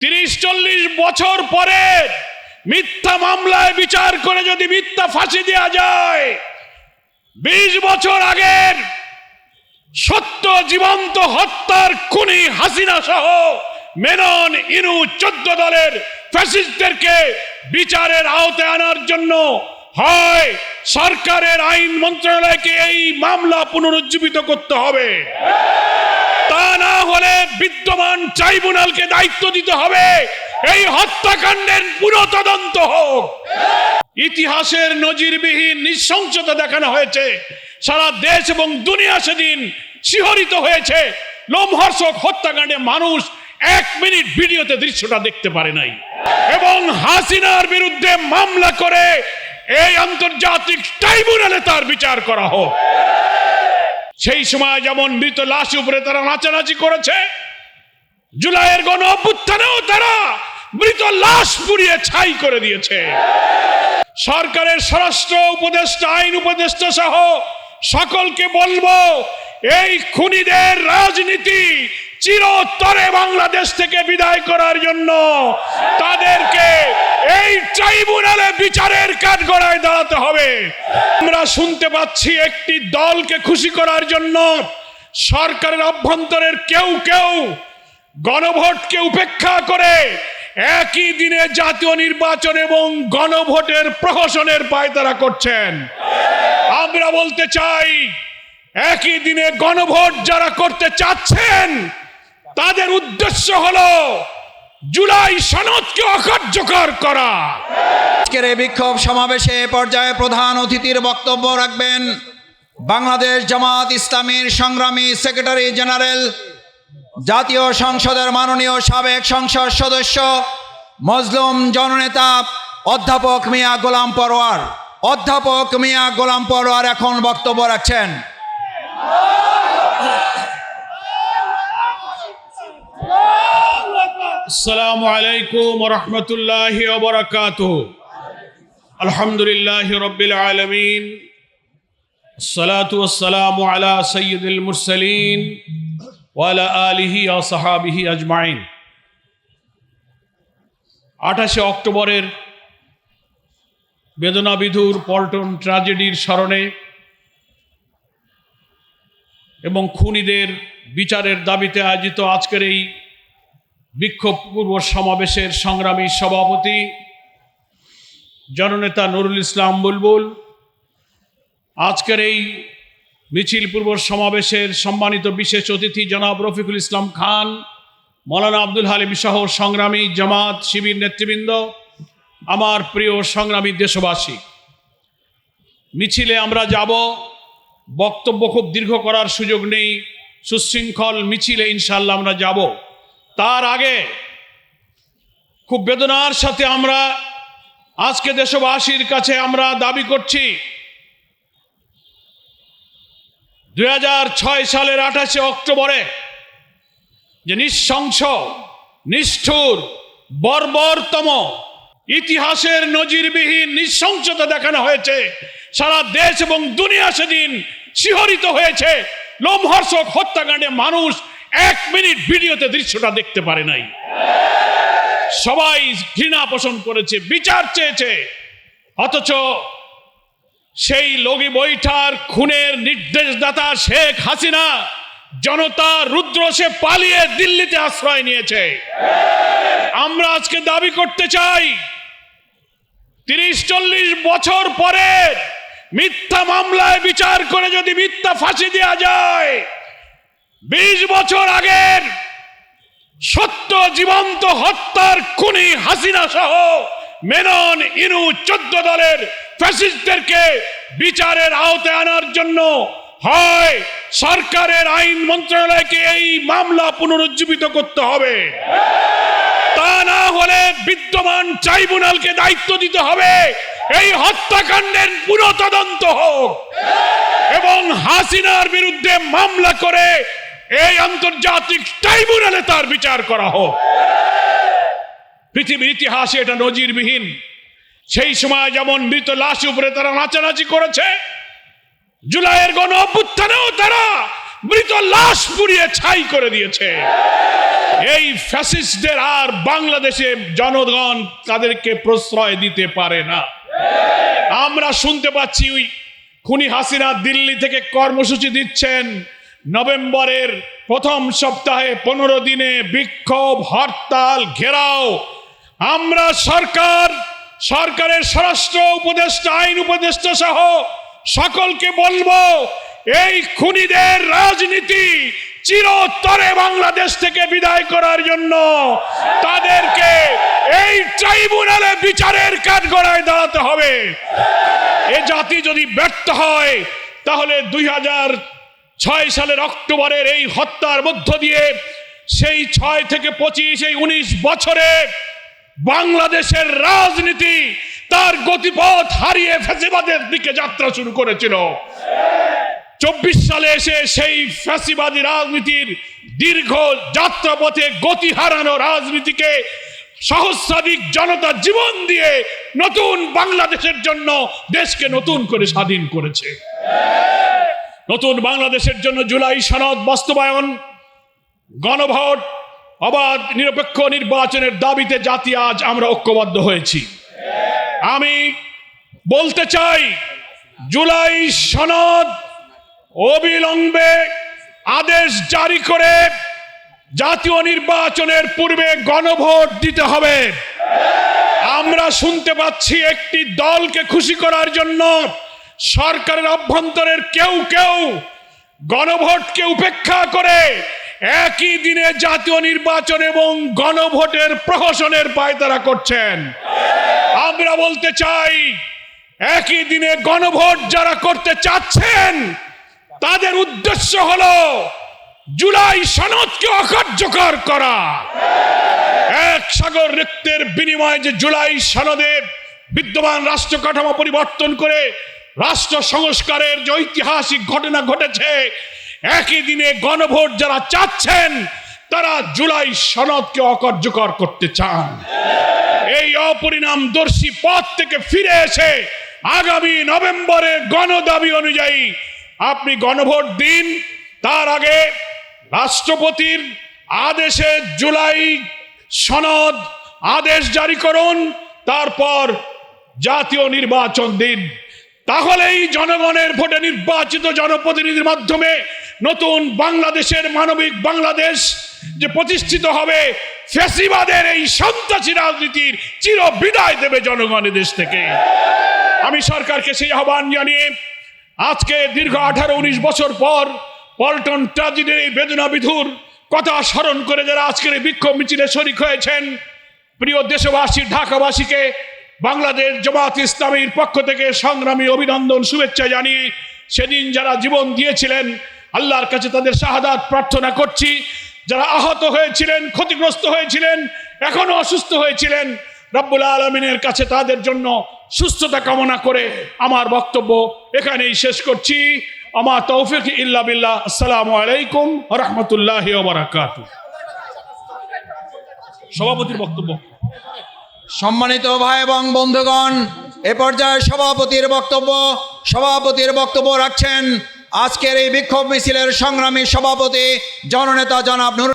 তিরিশ চল্লিশ বছর পরে মিথ্যা মামলায় বিচার করে যদি মিথ্যা ফাঁসি দেওয়া যায়, বিশ বছর আগের সত্য জীবন্ত হত্যার খুনি হাসিনা সহ মেনন ইনু চোদ্দ দলের ফ্যাসিস্টদেরকে বিচারের আওতায় আনার জন্য হয়, সরকারের আইন মন্ত্রণালয়কে এই মামলা পুনরুজ্জীবিত করতে হবে। হলে বিদ্যমান ট্রাইব্যুনালকে দায়িত্ব দিতে হবে। এই হত্যাকাণ্ডের পুরো তদন্ত হোক। ইতিহাসের নজিরবিহীন নৃশংসতা দেখানো হয়েছে। সারা দেশ এবং দুনিয়া সেদিন শিহরিত হয়েছে। লোমহর্ষক হত্যাকাণ্ডে মানুষ এক মিনিট ভিডিওতে দৃশ্যটা দেখতে পারে নাই। এবং হাসিনার বিরুদ্ধে মামলা করে এই আন্তর্জাতিক ট্রাইব্যুনালে তার বিচার করা হোক। সেই সময় যেমন মৃত লাশ উপরে তারা নাচানাচি করেছে, জুলাইয়ের গণ অভ্যুত্থানেও তারা মৃত লাশ পুড়িয়ে ছাই করে দিয়েছে। সরকারের স্বরাষ্ট্র উপদেষ্টা, আইন উপদেষ্টা সহ সকলকে বলব, এই খুনিদের রাজনীতি চিরতরে বাংলাদেশ থেকে বিদায় করার জন্য তাদেরকে এই ট্রাইব্যুনালে বিচারের কাঠগড়ায় দাঁড়াতে হবে। আমরা শুনতে পাচ্ছি একটি দলকে খুশি করার জন্য সরকারের অভ্যন্তরের কেউ কেউ গণভোটকে উপেক্ষা করে একই দিনে জাতীয় নির্বাচন এবং গণভোটের প্রহসনের পায়তারা করছেন। আমরা বলতে চাই, একই দিনে গণভোট যারা করতে চাচ্ছেন, তাদের উদ্দেশ্য হলো জুলাই সনদকে অকার্যকর করা। আজকের এই বিক্ষোভ সমাবেশে পর্যায়ে প্রধান অতিথির বক্তব্য রাখবেন বাংলাদেশ জামাত ইসলামীর সংগ্রামী সেক্রেটারি জেনারেল, জাতীয় সংসদের মাননীয় সাবেক সংসদ সদস্য, মজলুম জননেতা অধ্যাপক মিয়া গোলাম পরোয়ার। অধ্যাপক মিয়া গোলাম পরোয়ার এখন বক্তব্য রাখছেন। আসসালামু আলাইকুম রহমতুল্লাহ ওবরাকাত আলহামদুলিল্লাহ রবিল আলমিন। আসসালাম আলা সৈয়দুল মুরসালিন ওয়ালা আলিহি ও সাহাবিহি আজমাইন। আঠাশে অক্টোবরের বেদনাবিধুর পল্টন ট্র্যাজেডির স্মরণে এবং খুনিদের বিচারের দাবিতে আয়োজিত আজকের এই বিক্ষোভ পূর্ব সমাবেশের সংগ্রামী সভাপতি জননেতা নুরুল ইসলাম বুলবুল। আজকের এই মিছিল পূর্ব সমাবেশের সম্মানিত বিশেষ অতিথি জনাব রফিকুল ইসলাম খান, মৌলানা আব্দুল হালিম সহ সংগ্রামী জামাত শিবির নেতৃবৃন্দ, আমার প্রিয় সংগ্রামী দেশবাসী। মিছিলে আমরা যাব, বক্তব্য খুব দীর্ঘ করার সুযোগ নেই, সুশৃঙ্খল মিছিলে ইনশাল্লাহ আমরা যাব। তার আগে খুব বেদনার সাথে আমরা আজকে দেশবাসীর কাছে আমরা দাবি করছি, দুই ছয় সালের আঠাশে অক্টোবরে যে নিঃশংস, নিষ্ঠুর, বর্বরতম, ইতিহাসের নজিরবিহীন নৃশংসতা দেখানো হয়েছে, সারা দেশ এবং দুনিয়া সেদিন শিহরিত হয়েছে, লোমহর্ষক হত্যাকাণ্ডে মানুষ এক মিনিট ভিডিওতে দৃশ্যটা দেখতে পারে নাই। সবাই ঘৃণা পোষণ করেছে, বিচার চেয়েছে। অথচ সেই লগি বৈঠার খুনের নির্দেশদাতা শেখ হাসিনা জনতা রুদ্র সে পালিয়ে দিল্লিতে আশ্রয় নিয়েছে। আমরা আজকে দাবি করতে চাই তিরিশ চল্লিশ বছর পরে মিথ্যা মামলায় বিচার করে যদি মিথ্যা ফাঁসি দেওয়া যায় বিশ বছর আগের সত্য জীবন্ত হত্যার খুনি হাসিনা সহ মেনন ইনু চোদ্দ দলের ফ্যাসিস্টদেরকে বিচারের আওতায় আনার জন্য হয়, সরকারের আইন মন্ত্রণালয়কে এই মামলা পুনরুজ্জীবিত করতে হবে। তা না হলে বিদ্যমান ট্রাইব্যুনালকে দায়িত্ব দিতে হবে। এই হত্যাকাণ্ডের পুরো তদন্ত হোক। এবং হাসিনার বিরুদ্ধে মামলা করে এই আন্তর্জাতিক ট্রাইব্যুনালে তার বিচার করা হোক। পৃথিবীর ইতিহাসে এটা নজিরবিহীন। সেই সময় যেমন মৃত লাশ উপরে তারা নাচানাচি করেছে, জুলাইয়ের গণ অভ্যুত্থানেও তারা মৃত লাশ পুড়িয়ে ছাই করে দিয়েছে। এই ফ্যাসিস্টদের আর বাংলাদেশে জনগণ তাদেরকে প্রশ্রয় দিতে পারে না। আমরা শুনতে পাচ্ছি খুনি হাসিনা দিল্লি থেকে কর্মসূচি দিচ্ছেন। নভেম্বরের প্রথম সপ্তাহে পনেরো দিনে বিক্ষোভ, হরতাল, ঘেরাও। আমরা সরকার, সরকারের স্বরাষ্ট্র উপদেষ্টা, আইন উপদেষ্টা সহ সকলকে বলব, এই খুনিদের রাজনীতি চিরতরে বাংলাদেশ থেকে বিদায় করার জন্য তাদেরকে এই ট্রাইব্যুনালে বিচারের কাঠগড়ায় দাঁড়াতে হবে। এ জাতি যদি ব্যর্থ হয়, তাহলে দুই হাজার ছয় সালের অক্টোবরের এই হত্যার মধ্য দিয়ে সেই ছয় থেকে পঁচিশ, এই উনিশ বছরে বাংলাদেশের রাজনীতি তার গতিপথ হারিয়ে ফেসিবাদের দিকে যাত্রা শুরু করেছিল। চব্বিশ সালে এসে সেই ফ্যাসিবাদী রাজনীতির দীর্ঘ যাত্রাপথে গতি হারানো রাজনীতিকে সহস্রাধিক জনতা জীবন দিয়ে নতুন বাংলাদেশের জন্য দেশকে নতুন করে স্বাধীন করেছে। নতুন বাংলাদেশের জন্য জুলাই সনদ বাস্তবায়ন, গণভোট, অবাধ নিরপেক্ষ নির্বাচনের দাবিতে জাতি আজ আমরা ঐক্যবদ্ধ হয়েছি। আমি বলতে চাই, জুলাই সনদ অবিলম্বে আদেশ জারি করে জাতীয় নির্বাচনের পূর্বে গণভোট দিতে হবে। আমরা শুনতে পাচ্ছি একটি দলকে খুশি করার জন্য সরকারের অভ্যন্তরের কেউ কেউ গণভোটকে উপেক্ষা করে একই দিনে জাতীয় নির্বাচন এবং গণভোটের প্রহসনের পায়তারা করছেন। আমরা বলতে চাই, একই দিনে গণভোট যারা করতে চাচ্ছেন, তাদের উদ্দেশ্য হল জুলাই সনদকে অকার্যকর করা। এক সাগর রক্তের বিনিময়ে যে জুলাই সনদে বিদ্যমান রাষ্ট্র কাঠামো পরিবর্তন করে রাষ্ট্র সংস্কারের যে ঐতিহাসিক ঘটনা ঘটেছে, একই দিনে গণভোট যারা চাচ্ছেন, তারা জুলাই সনদকে অকার্যকর করতে চান। এই অপরিণামদর্শী পথ থেকে ফিরে এসে আগামী নভেম্বরে গণদাবি অনুযায়ী আপনি গণভোট দিন। তার আগে রাষ্ট্রপতির আদেশে জুলাই সনদ আদেশ জারি করুন। তারপর জাতীয় নির্বাচন দিন। তাহলেই জনগণের ভোটে নির্বাচিত জনপ্রতিনিধির মাধ্যমে নতুন বাংলাদেশের মানবিক বাংলাদেশ যে প্রতিষ্ঠিত হবে, ফ্যাসিবাদের এই সন্ত্রাসী রাজনীতির চির বিদায় দেবে জনগণের দেশ থেকে। আমি সরকারকে সেই আহ্বান জানিয়ে আজকে দীর্ঘ আঠারো উনিশ বছর পর পল্টন ট্রাজেডির এই বেদনা বিধুর কথা স্মরণ করে যারা আজকের এই বিক্ষোভ মিছিলে শরিক হয়েছেন, প্রিয় দেশবাসী, ঢাকাবাসীকে বাংলাদেশ জামাত ইসলামীর পক্ষ থেকে সংগ্রামী অভিনন্দন শুভেচ্ছা জানিয়ে সেদিন যারা জীবন দিয়েছিলেন, আল্লাহর কাছে তাদের শাহাদাত প্রার্থনা করছি। যারা আহত হয়েছিলেন, ক্ষতিগ্রস্ত হয়েছিলেন, এখনও অসুস্থ হয়েছিলেন, রব্বুল আলমিনের কাছে তাদের জন্য সুস্থতা কামনা করে আমার বক্তব্য এখানেই শেষ করছি। আমার তৌফিক ইল্লা বিল্লাহ। আসসালামু আলাইকুম রহমতুল্লাহ সভাপতির বক্তব্য। সম্মানিত ভাই এবং বন্ধুগণ, এ পর্যায়ে সভাপতির বক্তব্য সভাপতির বক্তব্য রাখছেন আজকের এই বিক্ষোভ মিছিলের সংগ্রামী সভাপতি, জননেতা জনাব নুর